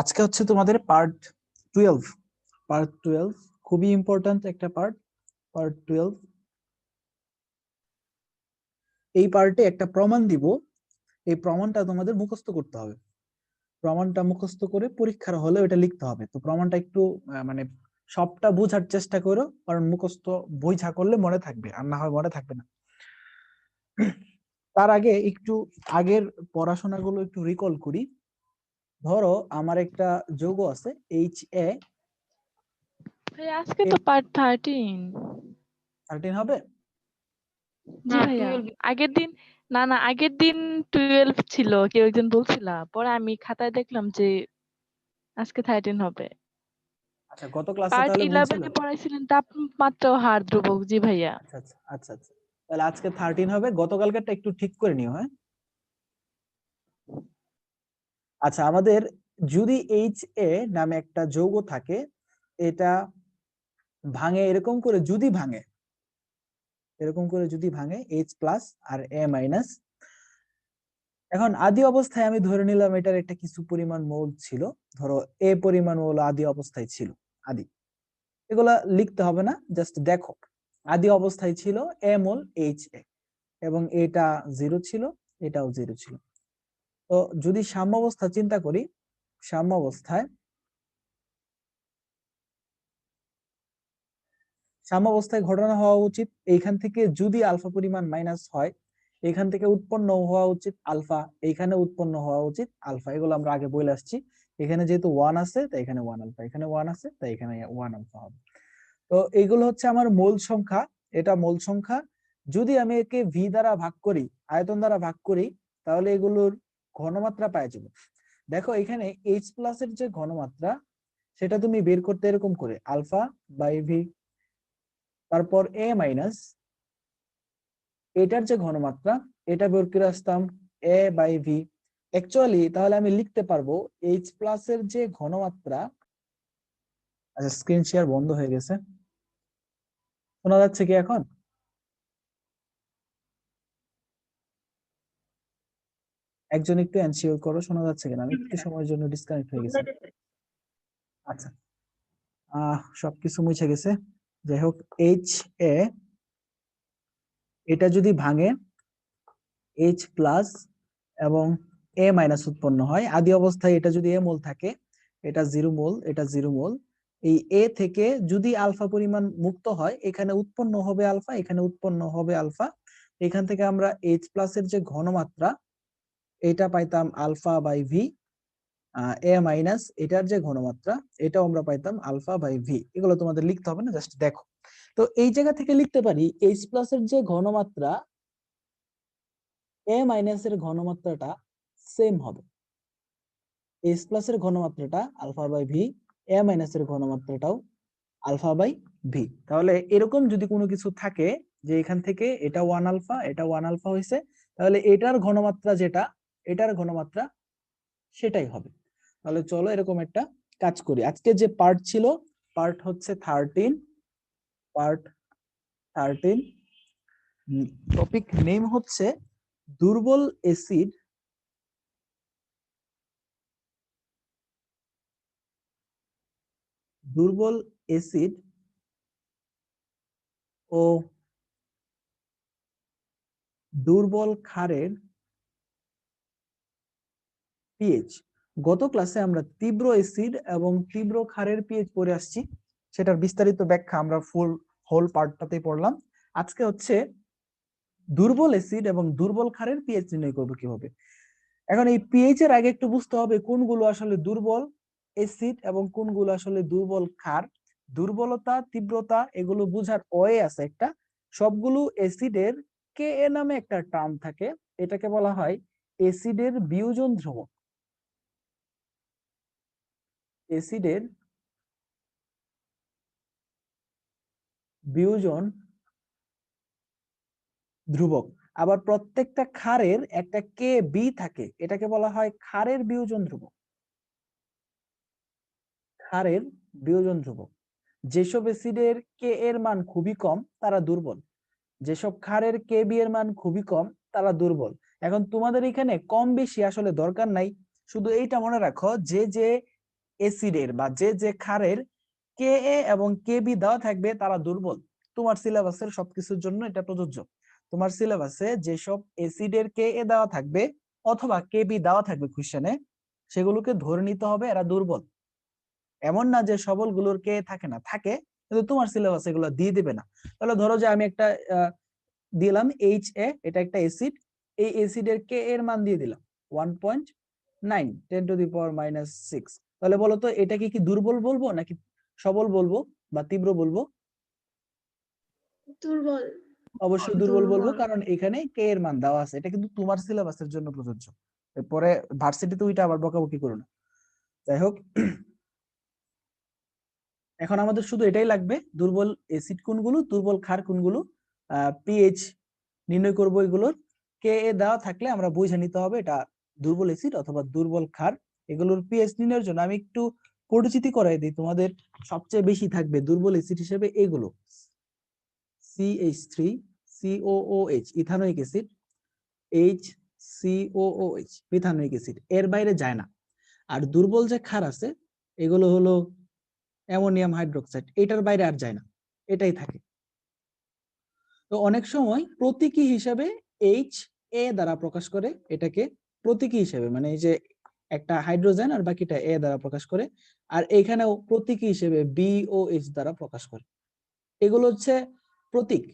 আজকে হচ্ছে তোমাদের পার্ট টুয়েলভ পার্ট টুয়েলভ খুবই ইম্পর্ট্যান্ট একটা পার্ট পার্ট টুয়েলভ এই পার্টে একটা প্রমাণ দিব। এই প্রমাণটা তোমাদের মুখস্থ করতে হবে। প্রমাণটা মুখস্থ করে পরীক্ষার হলে এটা লিখতে হবে। তো প্রমাণটা একটু মানে সবটা বোঝার চেষ্টা করো, কারণ মুখস্থ বোঝা করলে মনে থাকবে, আর না হয় মনে থাকবে না। তার আগে একটু আগের পড়াশোনাগুলো একটু রিকল করি। ধরো আমার একটা যৌগ আছে এইচ এ ভাই আজকে তো পার্ট থার্টিন থার্টিন হবে? 12 আগের দিন না না আগের দিন টুয়েলভ ছিল কেউ একজন বলছিল। পরে আমি খাতায় দেখলাম যে আজকে থার্টিন হবে। আচ্ছা গত ক্লাসে তাহলে ভুল ছিল। ইলেভেনে পড়াইছিলেন তাপমাত্রা হার ধ্রুবক। জি ভাইয়া। আচ্ছা আচ্ছা আচ্ছা আচ্ছা। তাহলে আজকে থার্টিন হবে গতকালকেরটা একটু ঠিক করে নিও হ্যাঁ? আচ্ছা আমাদের যদি এইচ এ নামে একটা যৌগ থাকে, এটা ভাঙে এরকম করে যদি ভাঙে, এরকম করে যদি ভাঙে এইচ প্লাস আর এ মাইনাস এখন আদি অবস্থায় আমি ধরে নিলাম এটার একটা কিছু পরিমাণ মৌল ছিল, ধরো এ পরিমাণ মৌল আদি অবস্থায় ছিল, আদি। এগুলা লিখতে হবে না জাস্ট দেখো, আদি অবস্থায় ছিল এ মোল এইচ এ এবং এটা জিরো ছিল, এটাও জিরো ছিল। তো যদি সাম্য অবস্থা চিন্তা করি সাম্য অবস্থায় সাম্য অবস্থায় ঘটনা হওয়া উচিত। এইখান থেকে যদি আলফা পরিমাণ মাইনাস হয় এখান থেকে উৎপন্ন হওয়া উচিত আলফা, এইখানে উৎপন্ন হওয়া উচিত আলফা। এগুলো আমরা আগে বলে আসছি। এখানে যেহেতু ওয়ান আছে, তাই এখানে ওয়ান আলফা। এখানে ওয়ান আছে, তাই এখানে ওয়ান আলফা হবে। তো এইগুলো হচ্ছে আমার মূল সংখ্যা। এটা মূল সংখ্যা। যদি আমি একে ভি দ্বারা ভাগ করি, আয়তন দ্বারা ভাগ করি, তাহলে এগুলোর ঘনমাত্রা পাওয়া যাবে। দেখো এখানে এইচ প্লাস এর যে ঘনমাত্রা, সেটা তুমি বের করতে এরকম করে আলফা বাই ভি তারপর এ মাইনাস এটার যে ঘনমাত্রা, এটা বের করে আসতাম এ বাই ভি অ্যাকচুয়ালি তাহলে আমি লিখতে পারব এইচ প্লাস এর যে ঘনমাত্রা আচ্ছা স্ক্রিন শেয়ার বন্ধ হয়ে গেছে। শোনা যাচ্ছে কি এখন? একজন একটু এনশিওর করো শোনা যাচ্ছে কিনা? আমি একটু সময়ের জন্য ডিসকানেক্ট হয়ে গেছে। আচ্ছা। আহ সবকিছু মুছে গেছে। যাই হোক এইচ এ এটা যদি ভাঙে এইচ প্লাস এবং এ মাইনাস উৎপন্ন হয় আদি অবস্থায় এটা যদি এ মোল থাকে এটা জিরো মোল এটা জিরো মোল এই এ থেকে যদি আলফা পরিমাণ মুক্ত হয় এখানে উৎপন্ন হবে আলফা এখানে উৎপন্ন হবে আলফা এখান থেকে আমরা এইচ প্লাস এর যে ঘনমাত্রা এটা পাইতাম alpha by V A minus এটার যে ঘনমাত্রা, এটাও আমরা পাইতাম আলফা বাই ভি। এগুলো তোমাদের লিখতে হবে না, জাস্ট দেখো। তো এই জায়গা থেকে লিখতে পারি এইচ প্লাস এর যে ঘনমাত্রা, এ মাইনাস এর ঘনমাত্রাটা সেম হবে। এইচ প্লাস এর ঘনমাত্রাটা alpha by V, A minus এর ঘনমাত্রাটাও আলফা বাই ভি। তাহলে এরকম যদি কোনো কিছু থাকে যে এখান থেকে এটা ওয়ান আলফা এটা ওয়ান আলফা হয়েছে তাহলে এটার ঘনমাত্রা যেটা এটার ঘনমাত্রা সেটাই হবে। তাহলে চলো এরকম একটা কাজ করি। আজকে যে পার্ট ছিল পার্ট হচ্ছে thirteen part thirteen topic name হচ্ছে দুর্বল এসিড দুর্বল এসিড ও দুর্বল ক্ষারের পিএইচ গত ক্লাসে আমরা তীব্র এসিড এবং তীব্র ক্ষারের পিএইচ পড়ে আসছি, সেটার বিস্তারিত ব্যাখ্যা আমরা ফুল হোল পার্টটাতেই পড়লাম। আজকে হচ্ছে দুর্বল এসিড এবং দুর্বল ক্ষারের পিএইচ নির্ণয় করব কীভাবে। এখন এই পিএইচ এর আগে একটু বুঝতে হবে কোনগুলো আসলে দুর্বল এসিড এবং কোনগুলো আসলে দুর্বল ক্ষার। দুর্বলতা, তীব্রতা এগুলো বুঝার ওয়ে আছে একটা। সবগুলো এসিডের কে এ নামে একটা টার্ম থাকে, এটাকে বলা হয় এসিডের বিয়োজন ধ্রুবক এসিডের বিয়োজন ধ্রুবক। আবার প্রত্যেকটা ক্ষারের একটা কে বি থাকে, এটাকে বলা হয় ক্ষারের বিয়োজন ধ্রুবক। ক্ষারের বিয়োজন ধ্রুবক। যেসব এসিডের কে এর মান খুবই কম, তারা দুর্বল। যেসব ক্ষারের কে বি এর মান খুবই কম, তারা দুর্বল। এখন তোমাদের এখানে কম বেশি আসলে দরকার নাই। শুধু এইটা মনে রাখো, যে যে এসিডের বা যে যে ক্ষারের কে এ এবং কে বি দেওয়া থাকবে তারা দুর্বল। তোমার সিলেবাসের সবকিছুর জন্য এটা প্রযোজ্য। তোমার সিলেবাসে যেসব এসিডের কে এ দেওয়া থাকবে অথবা কে বি দেওয়া থাকবে কোশ্চেনে সেগুলোকে ধরে নিতে হবে, এরা দুর্বল। এমন না যে সবলগুলোর কে থাকে না, থাকে, কিন্তু তোমার সিলেবাস এগুলো দিয়ে দিবে না। তাহলে ধরো যে আমি একটা দিলাম এইচ এ এটা একটা এসিড এই এসিডের কে এর মান দিয়ে দিলাম one point nine ten to the power minus six তাহলে বলো তো এটাকে কি দুর্বল বলব নাকি সবল বলব বা তীব্র বলব? দুর্বল। অবশ্যই দুর্বল বলব কারণ এখানে কে এর মান দেওয়া আছে। এটা কিন্তু তোমার সিলেবাসের জন্য প্রযোজ্য। এরপরে ভার্সিটিতে ওইটা আবার বকাবকি করো না। যাই হোক। এখন আমাদের শুধু এটাই লাগবে। দুর্বল এসিড কোনগুলো দুর্বল ক্ষার কোনগুলো পিএইচ নির্ণয় করব এগুলোর। কে এ দেওয়া থাকলে আমরা বুঝে নিতে হবে এটা দুর্বল এসিড অথবা দুর্বল ক্ষার। এগুলোর পিএইচ নির্ণয়ের জন্য আমি একটু পরিচিতি করাই দিই। তোমাদের সবচেয়ে বেশি থাকবে দুর্বল এসিড হিসেবে এগুলো। C H three C O O H ethanoic acid H C O O H methanoic acid এর বাইরে যায় না। আর দুর্বল যে ক্ষার আছে, এগুলো হলো অ্যামোনিয়াম হাইড্রোক্সাইড, এটার বাইরে আর যায় না, এটাই থাকে। তো অনেক সময় প্রতীকী হিসাবে এইচ এ দ্বারা প্রকাশ করে এটাকে প্রতীকী হিসেবে মানে এই যে একটা হাইড্রোজেন আর বাকিটা এ দ্বারা প্রকাশ করে। আর এখানেও প্রতীকী হিসেবে বি ও এইচ দ্বারা প্রকাশ করে। এগুলো হচ্ছে প্রতীক।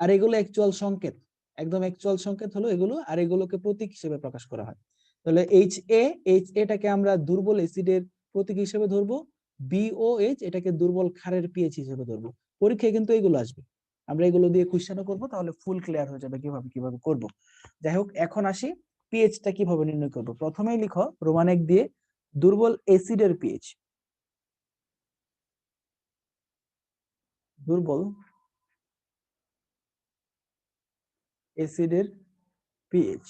আর এগুলো অ্যাকচুয়াল সংকেত। একদম অ্যাকচুয়াল সংকেত হলো এগুলো, আর এগুলোকে প্রতীক হিসেবে প্রকাশ করা হয়। তাহলে এইচ এ এইচ এটাকে আমরা দুর্বল অ্যাসিডের প্রতীক হিসেবে ধরবো। বিওএইচ এটাকে দুর্বল ক্ষারের পিএইচ হিসেবে ধরবো। পরীক্ষায় কিন্তু এগুলো আসবে। আমরা এগুলো দিয়ে কোশ্চেনও করব, তাহলে ফুল ক্লিয়ার হয়ে যাবে কীভাবে কীভাবে করব। যাই হোক, এখন আসি পিএইচটা কীভাবে নির্ণয় করব? প্রথমেই লিখো রোমান এক দিয়ে দুর্বল অ্যাসিডের পিএইচ দুর্বল অ্যাসিডের পিএইচ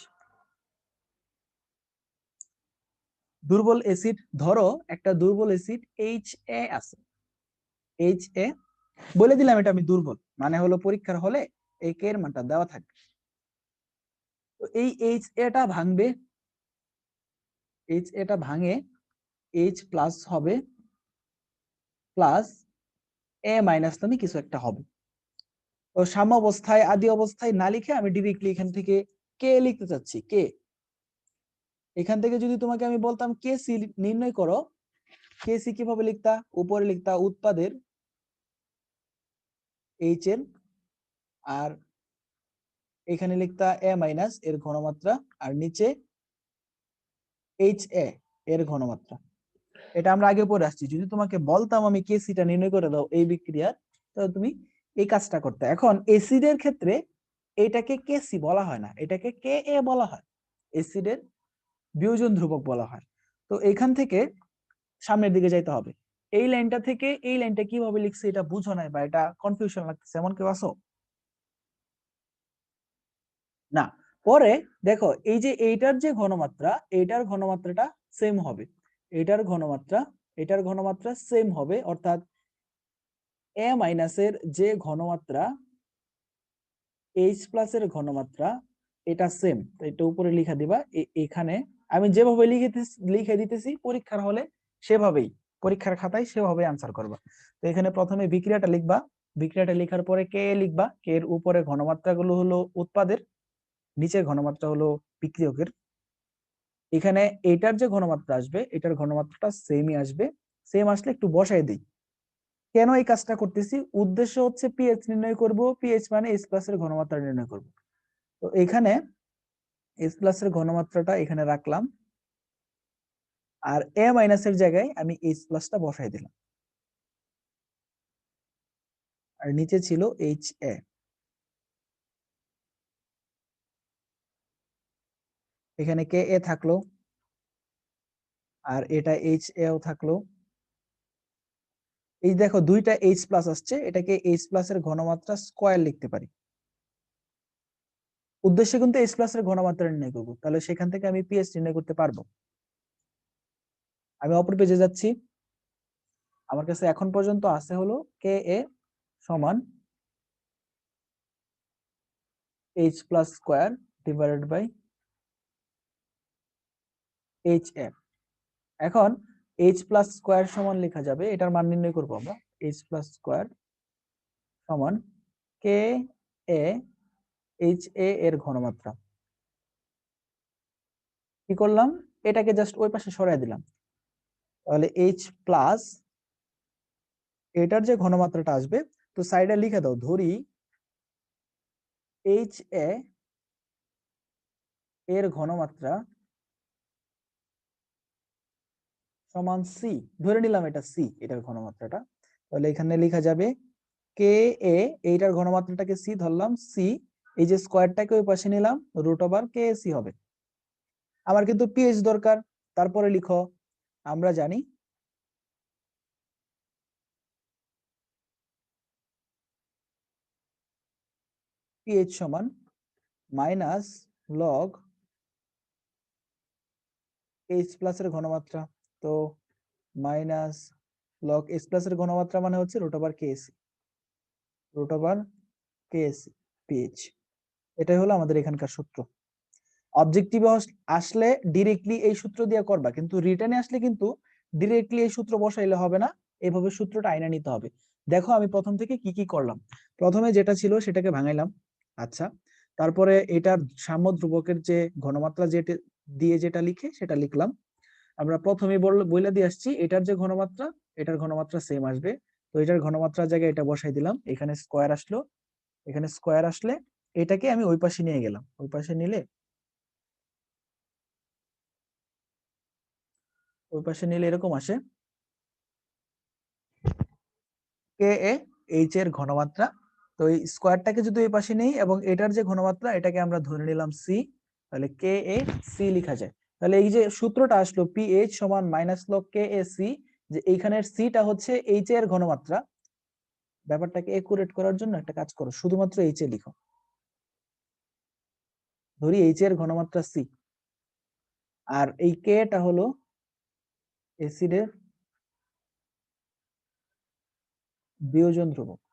দুর্বল অ্যাসিড, ধরো একটা দুর্বল অ্যাসিড এইচ এ আছে। এইচ এ বলে দিলাম এটা আমি দুর্বল মানে হলো পরীক্ষার হলে এই এর মানটা দেওয়া থাকবে। তো এই এইচ এটা ভাঙবে। এইচ এটা ভাঙে এইচ প্লাস হবে প্লাস এ মাইনাস নামে কিছু একটা হবে। তো সাম্য অবস্থায় আদি অবস্থায় না লিখে আমি ডিরেক্টলি এখান থেকে কে লিখতে চাচ্ছি কে এখান থেকে যদি তোমাকে আমি বলতাম কে সি নির্ণয় করো কে সি কীভাবে লিখতা? উপরে লিখতা উৎপাদের এইচ এর, আর এখানে লিখতা এ মাইনাস এর ঘনমাত্রা আর নিচে এইচ এ এর ঘনমাত্রা। এটা আমরা আগে পড়ে আসছি। যদি তোমাকে বলতাম আমি কে সিটা নির্ণয় করে দাও এই বিক্রিয়ার, তাহলে তুমি এই কাজটা করতে। এখন এসিডের ক্ষেত্রে এটাকে কে সি বলা হয় না, এটাকে কে এ বলা হয়। এসিডের বিয়োজন ধ্রুবক বলা হয়। তো এখান থেকে সামনের দিকে যাইতে হবে। এই লাইনটা থেকে এই লাইনটা কীভাবে লিখছে এটা বুঝো নাই বা এটা কনফিউশন লাগতেছে। এমন কেউ আসো না, পরে দেখো এই যে এইটার যে ঘনমাত্রা, এইটার ঘনমাত্রাটা সেম হবে। এটার ঘনমাত্রা এটার ঘনমাত্রা সেম হবে, অর্থাৎ এ মাইনাসের যে ঘনমাত্রা এইচ প্লাসের ঘনমাত্রা, এটা সেম এটা উপরে লিখে দিবা এখানে আমি যেভাবে লিখে লিখে দিতেছি, পরীক্ষার হলে সেভাবেই, পরীক্ষার খাতায় সেভাবে আনসার করবা। তো এখানে প্রথমে বিক্রিয়াটা লিখবা। বিক্রিয়াটা লেখার পরে কে লিখবা? কে এর উপরে ঘনমাত্রাগুলো হলো উৎপাদের। নিচের ঘনমাত্রা হলো বিক্রিয়কের। এখানে এটার যে ঘনমাত্রা আসবে, এটার ঘনমাত্রাটা সেমই আসবে। সেম আসলে একটু বসাই দিই। কেন এই কাজটা করতেছি? উদ্দেশ্য হচ্ছে পিএইচ নির্ণয় করব পিএইচ মানে এস প্লাস এর ঘনমাত্রা নির্ণয় করব। তো এখানে এস প্লাস এর ঘনমাত্রাটা এখানে রাখলাম। আর এ মাইনাস এর জায়গায় আমি এইচ প্লাসটা বসাই দিলাম। আর নিচে ছিল এইচ এ এখানে কে এ থাকল? আর এটা এইচ এও থাকল। এই দেখো দুইটা এইচ প্লাস আসছে, এটাকে এইচ প্লাস এর ঘনমাত্রা স্কয়ার লিখতে পারি। উদ্দেশ্য কিন্তু এইচ প্লাস এর ঘনমাত্রা নির্ণয় করব। তাহলে সেখান থেকে আমি পিএইচ নির্ণয় করতে পারব। আমি অপর পেজে যাচ্ছি। আমার কাছে এখন পর্যন্ত আছে হলো কে এ সমান H plus square divided by H F এখন এইচ প্লাস স্কোয়ার সমান লেখা যাবে, এটার মান নির্ণয় করব আমরা। এইচ প্লাস স্কোয়ার সমান কে এ এইচ এ এর ঘনমাত্রা। কি করলাম? এটাকে জাস্ট ওই পাশে সরাই দিলাম। তাহলে এইচ প্লাস এটার যে ঘনমাত্রাটা আসবে, তো সাইডে লিখে দাও, ধরি এইচ এ এর ঘনমাত্রা সমান সি ধরে নিলাম এটা সি এটার ঘনমাত্রাটা। তাহলে এখানে লেখা যাবে কে এ এইটার ঘনমাত্রাটাকে সি ধরলাম সি এই যে স্কোয়ারটাকে ওই পাশে নিলাম রুট ওভার কে সি হবে। আমার কিন্তু পিএইচ দরকার, তারপরে লিখো, আমরা জানি পিএইচ সমান মাইনাস লগ এইচ প্লাস এর ঘনমাত্রা। তো মাইনাস লগ এস প্লাস এর ঘনমাত্রা মানে হচ্ছে root over K A C root over K A C P H এটাই হলো আমাদের এখানকার সূত্র। অবজেক্টিভে আসলে ডিরেক্টলি এই সূত্র দিয়ে করবা, কিন্তু রিটার্নে আসলে কিন্তু ডিরেক্টলি এই সূত্র বসাইলে হবে না, এভাবে সূত্রটা আইনা নিতে হবে। দেখো আমি প্রথম থেকে কি কি করলাম। প্রথমে যেটা ছিল সেটাকে ভাঙাইলাম আচ্ছা। তারপরে এটার সাম্য ধ্রুবকের যে ঘনমাত্রা যেটা, দিয়ে যেটা লিখে সেটা লিখলাম। আমরা প্রথমে বইলা দিয়ে আসছি, এটার যে ঘনমাত্রা, এটার ঘনমাত্রা সেম আসবে। তো এটার ঘনমাত্রার জায়গায় এটা বসাই দিলাম, এখানে স্কোয়ার আসলো। এখানে স্কোয়ার আসলে এটাকে আমি ওই পাশে নিয়ে গেলাম, ওই পাশে নিলে ওই পাশে নিলে এরকম আসে। কে এ এইচ এর ঘনমাত্রা। তো এই স্কোয়ারটাকে যদি ওই পাশে নেই এবং এটার যে ঘনমাত্রা, এটাকে আমরা ধরে নিলাম সি তাহলে কে এ সি লেখা যায়। তাহলে এই যে সূত্রটা আসলো পি এইচ সমান minus log K A C যে এইখানের সিটা হচ্ছে এইচ এর ঘনমাত্রা। ব্যাপারটাকে একুরেট করার জন্য একটা কাজ করো, শুধুমাত্র এইচ এ লিখো। ধরি এইচ এর ঘনমাত্রা সি আর এই কে টা হলো এসিডের বিয়োজন ধ্রুবক।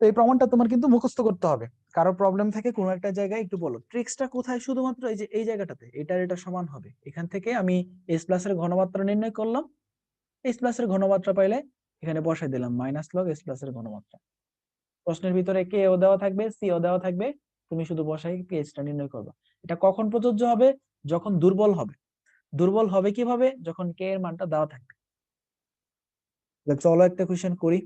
তো এই প্রমাণটা তোমার কিন্তু মুখস্থ করতে হবে। কারও প্রবলেম থাকে কোনো একটা জায়গায় একটু বলো। ট্রিক্সটা কোথায়? শুধুমাত্র এই যে, এই জায়গাটাতে। এটার, এটা সমান হবে। এখান থেকে আমি এস প্লাস এর ঘনমাত্রা নির্ণয় করলাম। এস প্লাস এর ঘনমাত্রা পাইলে এখানে বসাই দিলাম। মাইনাস লগ এস প্লাস এর ঘনমাত্রা। প্রশ্নের ভিতরে কে ও দেওয়া থাকবে সি ও দেওয়া থাকবে। তুমি শুধু বসাই পিএইচটা নির্ণয় করবে। এটা কখন প্রযোজ্য হবে? যখন দুর্বল হবে। দুর্বল হবে কীভাবে? যখন কে এর মানটা দেওয়া থাকবে। চলো একটা কোশ্চেন করি।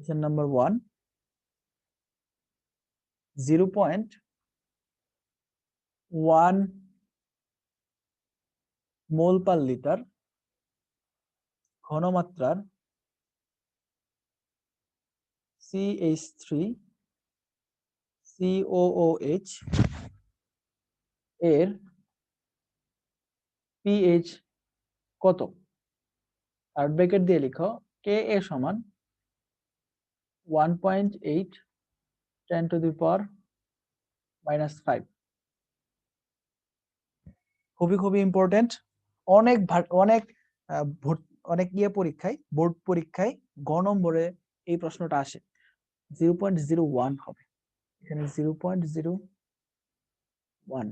Question number one. Zero point one mole per litre ঘনমাত্রার C H three C O O H এর পিএইচ কত আর ব্র্যাকেট দিয়ে লিখো কে এ সমান 1.8 10 to the power minus 5 খুবই খুবই ইম্পর্টেন্ট অনেক অনেক অনেক ইয়ে পরীক্ষায়, বোর্ড পরীক্ষায় গ নম্বরে এই প্রশ্নটা আসে। জিরো পয়েন্ট জিরো ওয়ান হবে। এখানে zero point zero one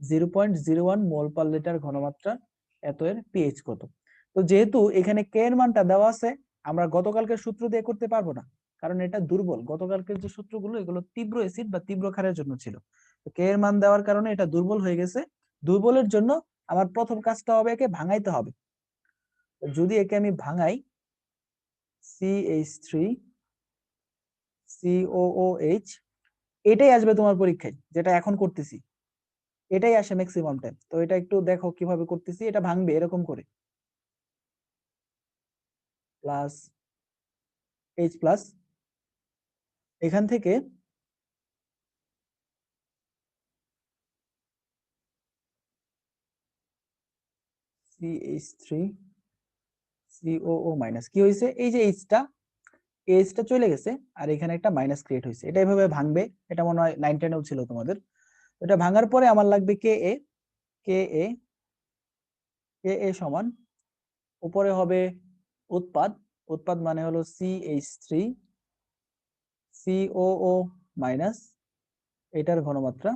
zero point zero one mole per litre ঘনমাত্রা এত এর পিএইচ কত। তো যেহেতু এখানে কে এর মানটা দেওয়া আছে আমরা গতকালকের সূত্র দিয়ে করতে পারব না। কারণ এটা দুর্বল। গতকালকের যে সূত্রগুলো, এগুলো তীব্র এসিড বা তীব্র ক্ষারের জন্য ছিল। কে এর মান দেওয়ার কারণে এটা দুর্বল হয়ে গেছে। দুর্বলের জন্য আমার প্রথম কাজটা হবে একে ভাঙাইতে হবে। যদি একে আমি ভাঙাই সিএইচ থ্রি সিওওএইচ এটাই আসবে তোমার পরীক্ষায়, যেটা এখন করতেছি। এটাই আসে ম্যাক্সিমাম টাইম তো এটা একটু দেখো কীভাবে করতেছি, এটা ভাঙবে এরকম করে। প্লাস এইচ প্লাস এখান থেকে সিএইচ থ্রি সিওও মাইনাস কি হয়েছে এই যে এইচটা চলে গেছে, আর এখানে একটা মাইনাস ক্রিয়েট হয়েছে এটা ভাঙবে, এটা মনে হয় নাইন ছিল তোমাদের। এটা ভাঙার পরে আমার লাগবে কে এ কে এ কে এ সমান, উপরে হবে উৎপাদ উৎপাদ মানে হলো সিএইচ থ্রি সিওও মাইনাস এটার ঘনমাত্রা,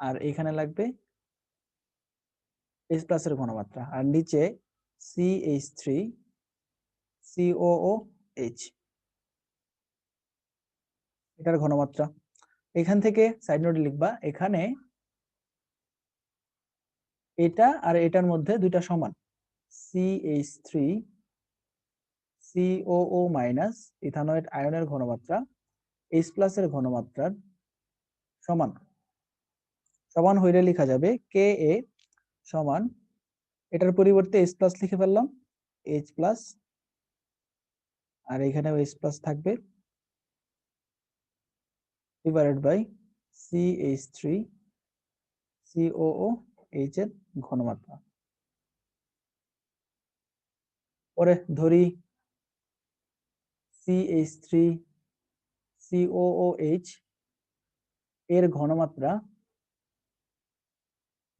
আর এখানে লাগবে এইচ প্লাসের ঘনমাত্রা, আর নিচে এইচ থ্রি সিওও এইচ এটার ঘনমাত্রা। এখান থেকে সাইড নোটে লিখবা, এখানে এটা আর এটার মধ্যে দুইটা সমান C H three C O O minus ethanoate আয়নের ঘনমাত্রা এইচ প্লাসের ঘনমাত্রার সমান। সমান হইলে লেখা যাবে কে এ সমান, এটার পরিবর্তে এইচ প্লাস লিখে ফেললাম এইচ প্লাস আর এখানেও এইচ প্লাস থাকবে divided by C H three C O O H এর ঘনমাত্রা। পরে ধরি সিএইচ থ্রি সিওওএইচ এর ঘনমাত্রা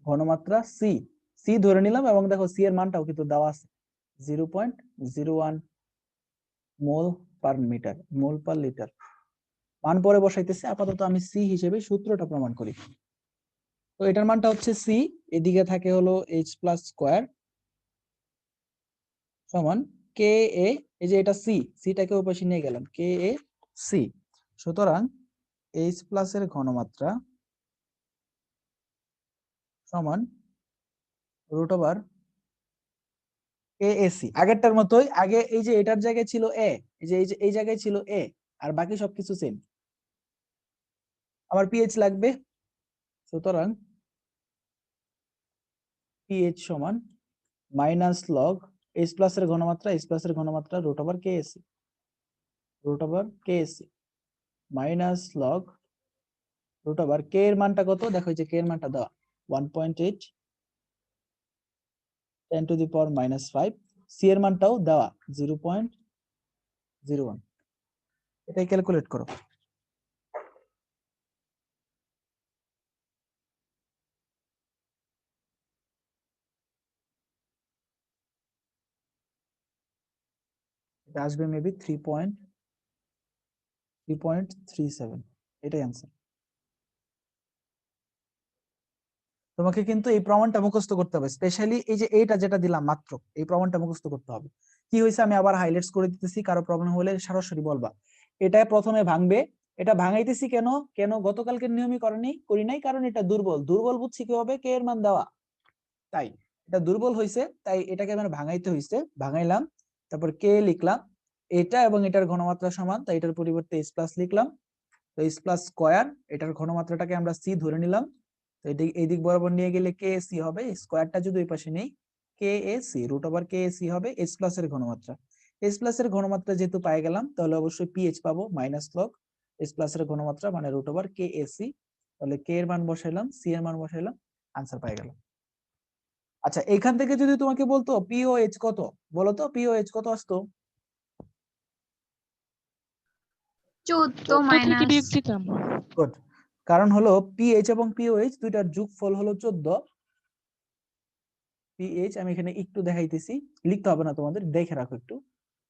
ঘনমাত্রা সি সি ধরে নিলাম এবং দেখো সি এর মানটাও কিন্তু দেওয়া আছে zero point zero one mole per metre mole per litre মান পরে বসাইতেছে, আপাতত আমি সি হিসেবে সূত্রটা প্রমাণ করি। তো এটার মানটা হচ্ছে সি এদিকে থাকে হলো এইচ প্লাস স্কোয়ার সমান কে এ এই যে এটা সি সিটাকে ওই নিয়ে গেলাম কে এ সি সুতরাং এইচ প্লাস এর ঘনমাত্রা সমান রুট ওভার এএসি আগেরটার মতোই, আগে এই যে এটার জায়গায় ছিল এ এই যে এই যে, এই জায়গায় ছিল এ আর বাকি সবকিছু সেম আমার পিএইচ লাগবে, সুতরাং পিএইচ সমান মাইনাস লগ এইচ প্লাস এর ঘনমাত্রা এইচ প্লাস এর ঘনমাত্রা root over K A C root over K A C minus log root over K এর মানটা কত? দেখো যে কে এর মানটা দেওয়া one point eight ten to the power minus five C এর মানটাও দেওয়া জিরো পয়েন্ট জিরো ওয়ান এটাই ক্যালকুলেট করো। এটা এটাই তোমাকে কিন্তু এই প্রমাণটা মুখস্থ করতে হবে স্পেশালি এই যে এইটা যেটা দিলাম মাত্র, এই প্রমাণটা মুখস্থ করতে হবে। কি আমি আবার হাইলাইটস করে দিতেছি, কারও প্রবলেম হলে সরাসরি বলবা। এটা প্রথমে ভাঙবে, এটা ভাঙাইতেছি কেন? কেন গতকালকে নিয়মই করেনি, করি নাই, কারণ এটা দুর্বল। দুর্বল বুঝছি কি হবে কে এর মান দেওয়া? তাই, এটা দুর্বল হয়েছে তাই এটাকে আমার ভাঙাইতে হয়েছে ভাঙাইলাম। তারপর কে লিখলাম, এটা এবং এটার ঘনমাত্রা সমান, তাই এটার পরিবর্তে এস প্লাস লিখলাম। তো এইচ প্লাস স্কোয়ার এটার ঘনমাত্রাটাকে আমরা সি ধরে নিলাম। তো এদিক এই দিক বরাবর নিয়ে গেলে কে সি হবে স্কোয়ারটা যদি ওই পাশে নেই K A C root over K C হবে এস প্লাস এর ঘনমাত্রা। এস প্লাস এর ঘনমাত্রা যেহেতু পাই গেলাম, তাহলে অবশ্যই পিএইচ পাবো মাইনাস লগ এস প্লাস এর ঘনমাত্রা মানে root over K A C তাহলে কে এর মান বসাইলাম সি এর মান বসাইলাম আনসার পাই গেলাম আচ্ছা এখান থেকে যদি তোমাকে বলতো পিওএইচ কত? বলতো পিওএইচ কত আসতো? গুড কারণ হলো পিএইচ এবং পিওএইচ দুইটার যোগফল হলো চোদ্দ। পিএইচ আমি এখানে একটু দেখাইতেছি। লিখতে হবে না তোমাদের দেখে রাখো একটু।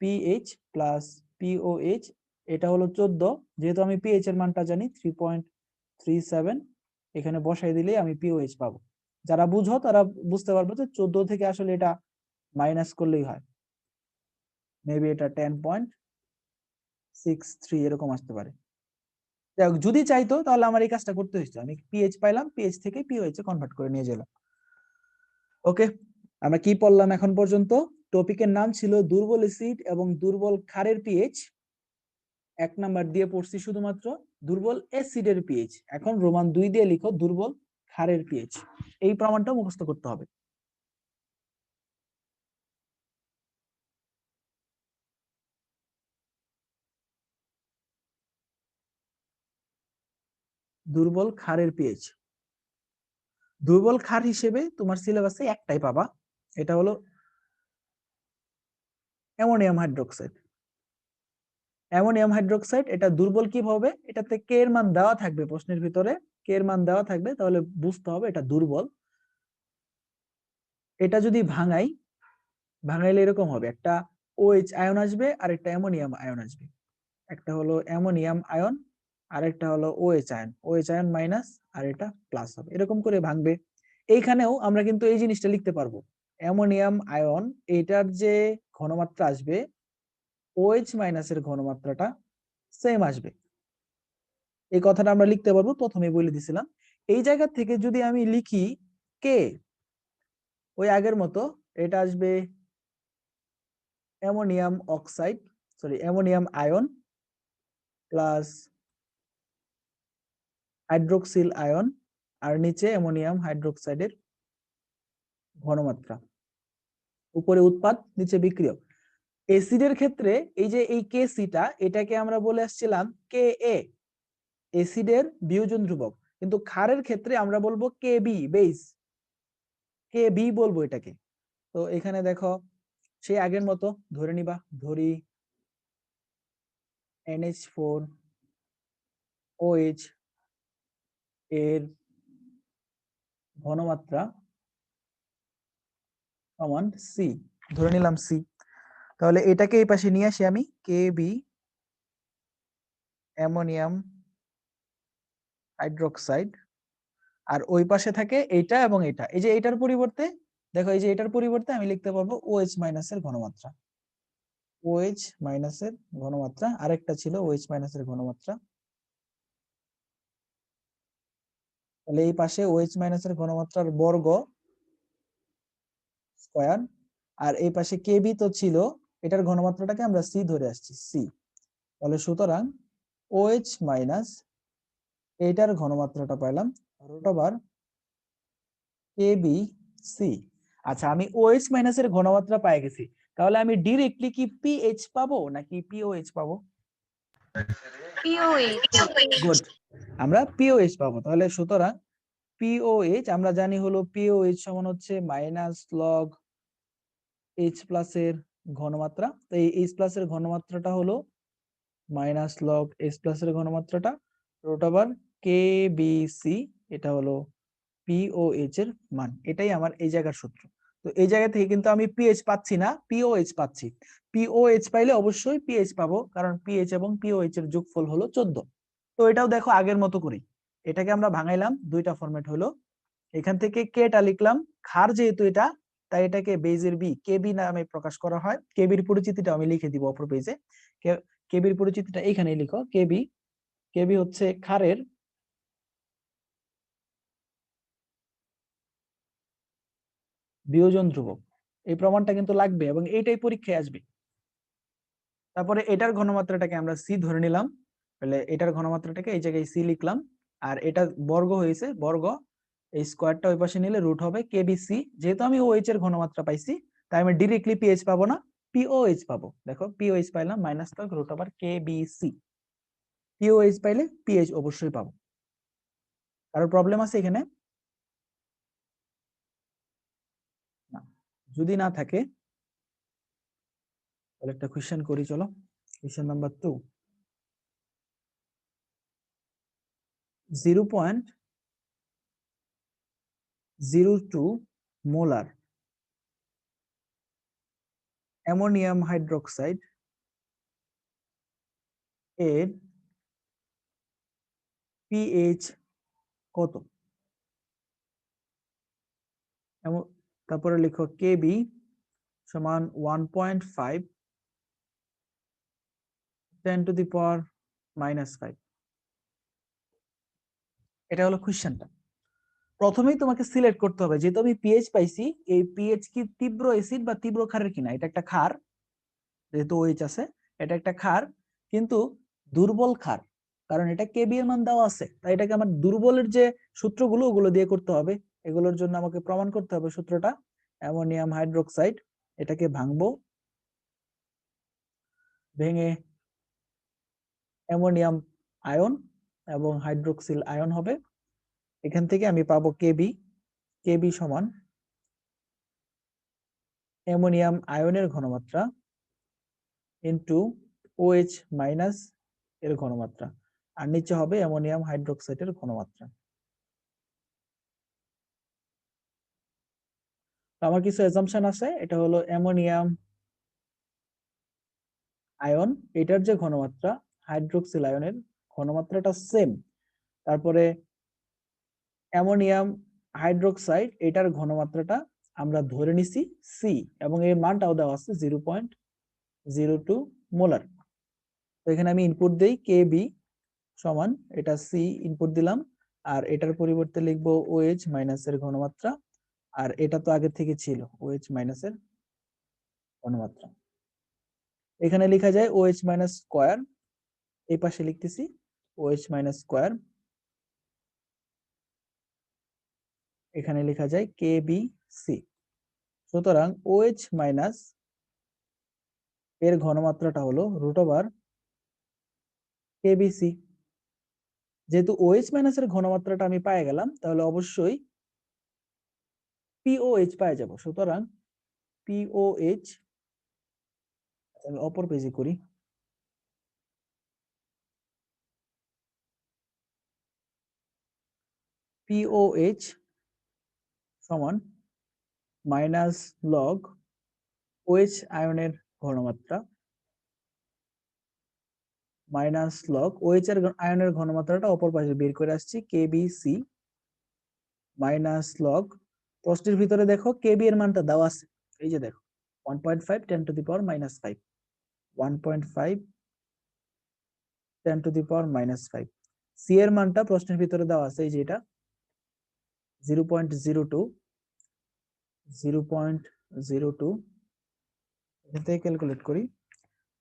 পিএইচ প্লাস পিওএইচ এটা হলো চোদ্দ। যেহেতু আমি পিএইচ এর মানটা জানি থ্রি পয়েন্ট থ্রি সেভেন এখানে বসাই দিলেই আমি পিওএইচ পাবো। যারা বুঝো, তারা বুঝতে পারবে যে চোদ্দ থেকে আসলে এটা মাইনাস করলেই হয়। মেবি এটা টেন পয়েন্ট সিক্স থ্রি এরকম আসতে পারে। যদি চাইতো তাহলে আমার এই কাজটা করতে হয়েছে আমি পিএইচ পাইলাম পিএইচ থেকে পিওএইচ এ কনভার্ট করে নিয়ে গেলাম। ওকে আমরা কি পড়লাম এখন পর্যন্ত? টপিকের নাম ছিল দুর্বল এসিড এবং দুর্বল ক্ষারের পিএইচ এক নাম্বার দিয়ে পড়ছি শুধুমাত্র, দুর্বল অ্যাসিডের পিএইচ এখন রোমান দুই দিয়ে লিখো, দুর্বল ক্ষারের পিএইচ এই প্রমাণটা মুখস্থ করতে হবে। দুর্বল ক্ষারের পিএইচ দুর্বল ক্ষার হিসেবে তোমার সিলেবাসে একটাই পাবা, এটা হলো অ্যামোনিয়াম হাইড্রোক্সাইড। অ্যামোনিয়াম হাইড্রোক্সাইড এটা দুর্বল কীভাবে এটাতে কে এর মান দেওয়া থাকবে প্রশ্নের ভিতরে কে এর মান দেওয়া থাকবে, তাহলে বুঝতে হবে এটা দুর্বল। এটা যদি ভাঙাই, ভাঙাইলে এরকম হবে, একটা ওএইচ আয়ন আসবে আর একটা অ্যামোনিয়াম আয়ন আসবে। একটা হলো অ্যামোনিয়াম আয়ন আরেকটা হলো ওএইচ আয়ন ওএইচ আয়ন মাইনাস আর এটা প্লাস হবে, এরকম করে ভাঙবে। এইখানেও আমরা কিন্তু এই জিনিসটা লিখতে পারব। অ্যামোনিয়াম আয়ন এটার যে ঘনমাত্রা আসবে ওএইচ মাইনাসের ঘনমাত্রাটা সেম আসবে। এই কথাটা আমরা লিখতে পারব প্রথমে বলে দিছিলাম। এই জায়গা থেকে যদি আমি লিখি কে ওই আগের মতো, এটা আসবে অ্যামোনিয়াম অক্সাইড সরি অ্যামোনিয়াম আয়ন প্লাস হাইড্রোক্সিল আয়ন, আর নিচে অ্যামোনিয়াম হাইড্রোক্সাইডের ঘনমাত্রা। উপরে উৎপাদ, নিচে বিক্রিয়ক। এসিডের ক্ষেত্রে এই যে এই কে সিটা এটাকে আমরা বলে আসছিলাম কে এ এসিডের বিয়োজন ধ্রুবক। কিন্তু ক্ষারের ক্ষেত্রে আমরা বলব K B base K B বলব এটাকে। তো এখানে দেখো সেই আগের মতো, ধরে নিবা, ধরি এনএইচ ফোর ওএইচ এর ঘনমাত্রা সমান সি ধরে নিলাম সি তাহলে এটাকে এই পাশে নিয়ে আসি আমি কে বি অ্যামোনিয়াম হাইড্রোক্সাইড। আর ওই পাশে থাকে এইটা এবং এটা। এই যে এটার পরিবর্তে, দেখো এই যে এটার পরিবর্তে আমি লিখতে পারব ওএইচ মাইনাসের ঘনমাত্রা। ওএইচ মাইনাসের ঘনমাত্রা, আরেকটা ছিল ওএইচ মাইনাসের ঘনমাত্রা। তাহলে এই পাশে ওএইচ মাইনাসের ঘনমাত্রার বর্গ স্কয়ার, আর এই পাশে কেবি তো ছিল, এটার ঘনমাত্রাটাকে আমরা সি ধরে আসছি সি তাহলে সুতরাং ওএইচ মাইনাস এইটার ঘনমাত্রাটা পাইলাম রুট ওভার কেবি সি আচ্ছা আমি ওএইচ মাইনাসের ঘনমাত্রা পেয়ে গেছি। তাহলে আমি ডিরেক্টলি কি পিএইচ পাবো নাকি পিওএইচ পাবো? গুড আমরা পিওএইচ পাবো। তাহলে সুতরাং পিওএইচ আমরা জানি হলো পিওএইচ সমান হচ্ছে মাইনাস লগ এইচ প্লাস এর ঘনমাত্রা। তো এই এইচ প্লাস এর ঘনমাত্রাটা হলো মাইনাস লগ এইচ প্লাস এর ঘনমাত্রাটা। Root over K B C এটা হলো পিওএইচ এর মান। এটাই আমার এই জায়গার সূত্র। তো এই জায়গা থেকে কিন্তু আমি পিএইচ পাচ্ছি না পিওএইচ পাচ্ছি। পিওএইচ পাইলে অবশ্যই পিএইচ পাবো, কারণ পিএইচ এবং পিওএইচ এর যোগফল হলো চোদ্দ। তো এটাও দেখো আগের মতো করেই। এটাকে আমরা ভাঙাইলাম, দুইটা ফরম্যাট হলো। এখান থেকে কেটা লিখলাম খার যেহেতু এটা, তাই এটাকে বেজের বি কেবি নামে প্রকাশ করা হয়। কেবির পরিচিতিটা আমি লিখে দিব অপর পেজে কেবির পরিচিতিটা এইখানেই লিখো কেবি কেবি হচ্ছে খারের বিয়োজন ধ্রুবক। এই প্রমাণটা কিন্তু লাগবে এবং এইটাই পরীক্ষায় আসবে। তারপরে এটার ঘনমাত্রাটাকে আমরা সি ধরে নিলাম। তাহলে এটার ঘনমাত্রাটাকে এই জায়গায় সি লিখলাম। আর এটা বর্গ হয়েছে, বর্গ, এই স্কোয়ারটা ওই পাশে নিলে রুট হবে কেবিসি যেহেতু আমি ওএইচ এর ঘনমাত্রা পাইছি, তাই আমি ডিরেক্টলি পিএইচ পাবো না পিওএইচ পাবো। দেখো পিওএইচ পাইলাম মাইনাস তক রুট ওভার কেবিসি পিওএইচ পাইলে পিএইচ অবশ্যই পাবো। কারোর প্রবলেম আছে এখানে না যদি না থাকে, তাহলে একটা কোয়েশ্চেন করি, চলো। Question number two zero point zero two molar ammonium hydroxide এর পিএইচ কত? তারপরে লিখো কেবি সমান one point five ten to the power minus five এটা হলো কোশ্চেনটা প্রথমেই তোমাকে সিলেক্ট করতে হবে, যেহেতু আমি পিএইচ পাইছি, এই পিএইচ কি তীব্র অ্যাসিড বা তীব্র ক্ষারের কিনা? এটা একটা ক্ষার, যেহেতু ওইচ আছে, এটা একটা ক্ষার, কিন্তু দুর্বল ক্ষার, কারণ এটা কেবি এর মান দেওয়া আছে, তাই এটাকে আমার দুর্বলের যে সূত্রগুলো, ওগুলো দিয়ে করতে হবে। এগুলোর জন্য আমাকে প্রমাণ করতে হবে সূত্রটা। অ্যামোনিয়াম হাইড্রোক্সাইড, এটাকে ভাঙবো। ভেঙে অ্যামোনিয়াম আয়ন এবং হাইড্রোক্সিল আয়ন হবে। এখান থেকে আমি পাবো কেবি কেবি সমান অ্যামোনিয়াম আয়নের ঘনমাত্রা ইন্টু ওএইচ মাইনাস এর ঘনমাত্রা। আর নিচে হবে অ্যামোনিয়াম হাইড্রোক্সাইডের ঘনমাত্রা। আমার কিছু এজাম্পশন আছে, এটা হলো অ্যামোনিয়াম আয়ন, এটার যে ঘনমাত্রা হাইড্রোক্সিল আয়নের ঘনমাত্রাটা সেম তারপরে অ্যামোনিয়াম হাইড্রোক্সাইড, এটার ঘনমাত্রাটা আমরা ধরে নিছি সি এবং এর মানটাও দেওয়া আছে zero point zero two molar তো এখানে আমি ইনপুট দেই কে বি সমান, এটা সি ইনপুট দিলাম, আর এটার পরিবর্তে লিখব ওএইচ মাইনাস এর ঘনমাত্রা আর এটা তো আগে থেকে ছিল ওএইচ মাইনাস এর ঘনমাত্রা। এখানে লেখা যায় ওএইচ মাইনাস স্কোয়ার এই পাশে লিখতেছি ওএইচ মাইনাস স্কোয়ার এখানে লেখা যায় কে বি সি সুতরাং ওএইচ মাইনাস এর ঘনমাত্রাটা হলো রুট ওভার কেবিসি যেহেতু ওএইচ মাইনাস এর ঘনমাত্রাটা আমি পাই গেলাম, তাহলে অবশ্যই পিওএইচ পাই যাব। সুতরাং পিওএইচ আমি অপর পেজে করি। পিওএইচ সমান মাইনাস লগ ওএইচ আয়নের ঘনমাত্রা মাইনাস লগ ওএইচ এর আয়নের ঘনমাত্রাটা অপর পাশে বের করে আসছি কেবিসি মাইনাস লগ প্রশ্নের ভিতরে দেখো কেবি এর মানটা দেওয়া আছে। এই যে দেখো one point five ten to the power minus five one point five ten to the power minus five C এর মানটা প্রশ্নের ভিতরে দেওয়া আছে, এই যে এটা। Zero point zero two point two calculate করি।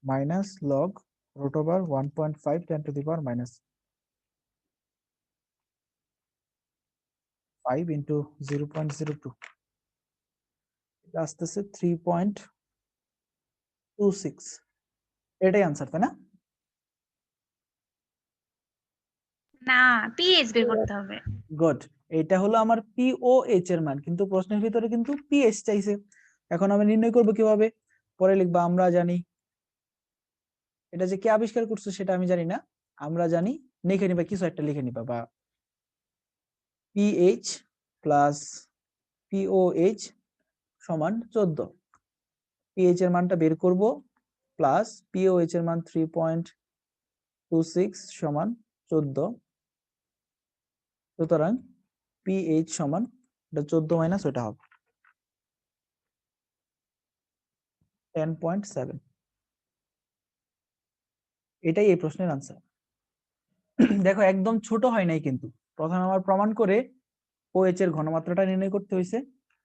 Minus log root over 1.5 10 to the power minus 5 into 0.02 এটা আসতেছে 3.26 এটাই আনসার তাই না না পিএইচ বের করতে হবে. গুড এটা হলো আমার পিওএইচ এর মান কিন্তু প্রশ্নের ভিতরে কিন্তু পিএইচ চাইছে। এখন আমি নির্ণয় করব কীভাবে? পরে লিখবা আমরা জানি। এটা যে কে আবিষ্কার করছে সেটা আমি জানি না। আমরা জানি লিখে নিবা কিছু একটা লিখে নিবা বা পিএইচ প্লাস পিওএইচ সমান চোদ্দ। পিএইচ এর মানটা বের করব প্লাস পিওএইচ এর মান থ্রি পয়েন্ট টু সিক্স সমান চোদ্দ। সুতরাং পিএইচ সমান এটা চোদ্দ মাইনাস ওটা হবে। টেন পয়েন্ট সেভেন এটাই এই প্রশ্নের আনসার দেখো একদম ছোট হয় নাই কিন্তু। প্রথমে আমার প্রমাণ করে ওএইচ এর ঘনমাত্রাটা নির্ণয় করতে হয়েছে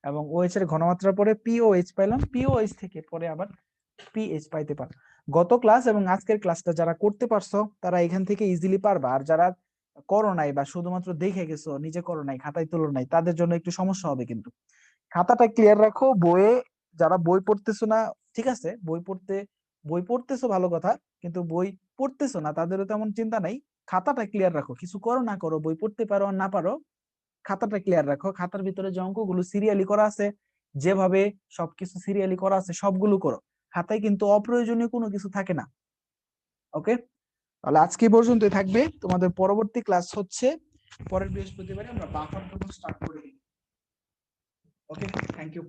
এবং ওএইচ এর ঘনমাত্রার পরে পিওএইচ পাইলাম। পিওএইচ থেকে পরে আবার পিএইচ পাইতে পার। গত ক্লাস এবং আজকের ক্লাসটা যারা করতে পারছ, তারা এখান থেকে ইজিলি পারবা। আর যারা করো নাই বা শুধুমাত্র দেখে গেছো, নিজে করো নাই, খাতায় তুলো নাই, তাদের জন্য একটু সমস্যা হবে কিন্তু। খাতাটা ক্লিয়ার রাখো, বইয়ে যারা বই পড়তেছো না, ঠিক আছে, বই পড়তে, বই পড়তেছো ভালো কথা, কিন্তু বই পড়তেছো না, তাদেরও তেমন চিন্তা নাই। খাতাটা ক্লিয়ার রাখো। কিছু করো, না করো, বই পড়তে পারো না পারো, খাতাটা ক্লিয়ার রাখো। খাতার ভিতরে যে অঙ্কগুলো সিরিয়ালি করা আছে, যেভাবে সবকিছু সিরিয়ালি করা আছে, সবগুলো করো। খাতায় কিন্তু অপ্রয়োজনীয় কোনো কিছু থাকে না। ওকে? তাহলে আজকে পর্যন্তই থাকবে। তোমাদের পরবর্তী ক্লাস হচ্ছে পরের বৃহস্পতিবারে আমরা বাফার স্টার্ট করে দিই ওকে? Thank you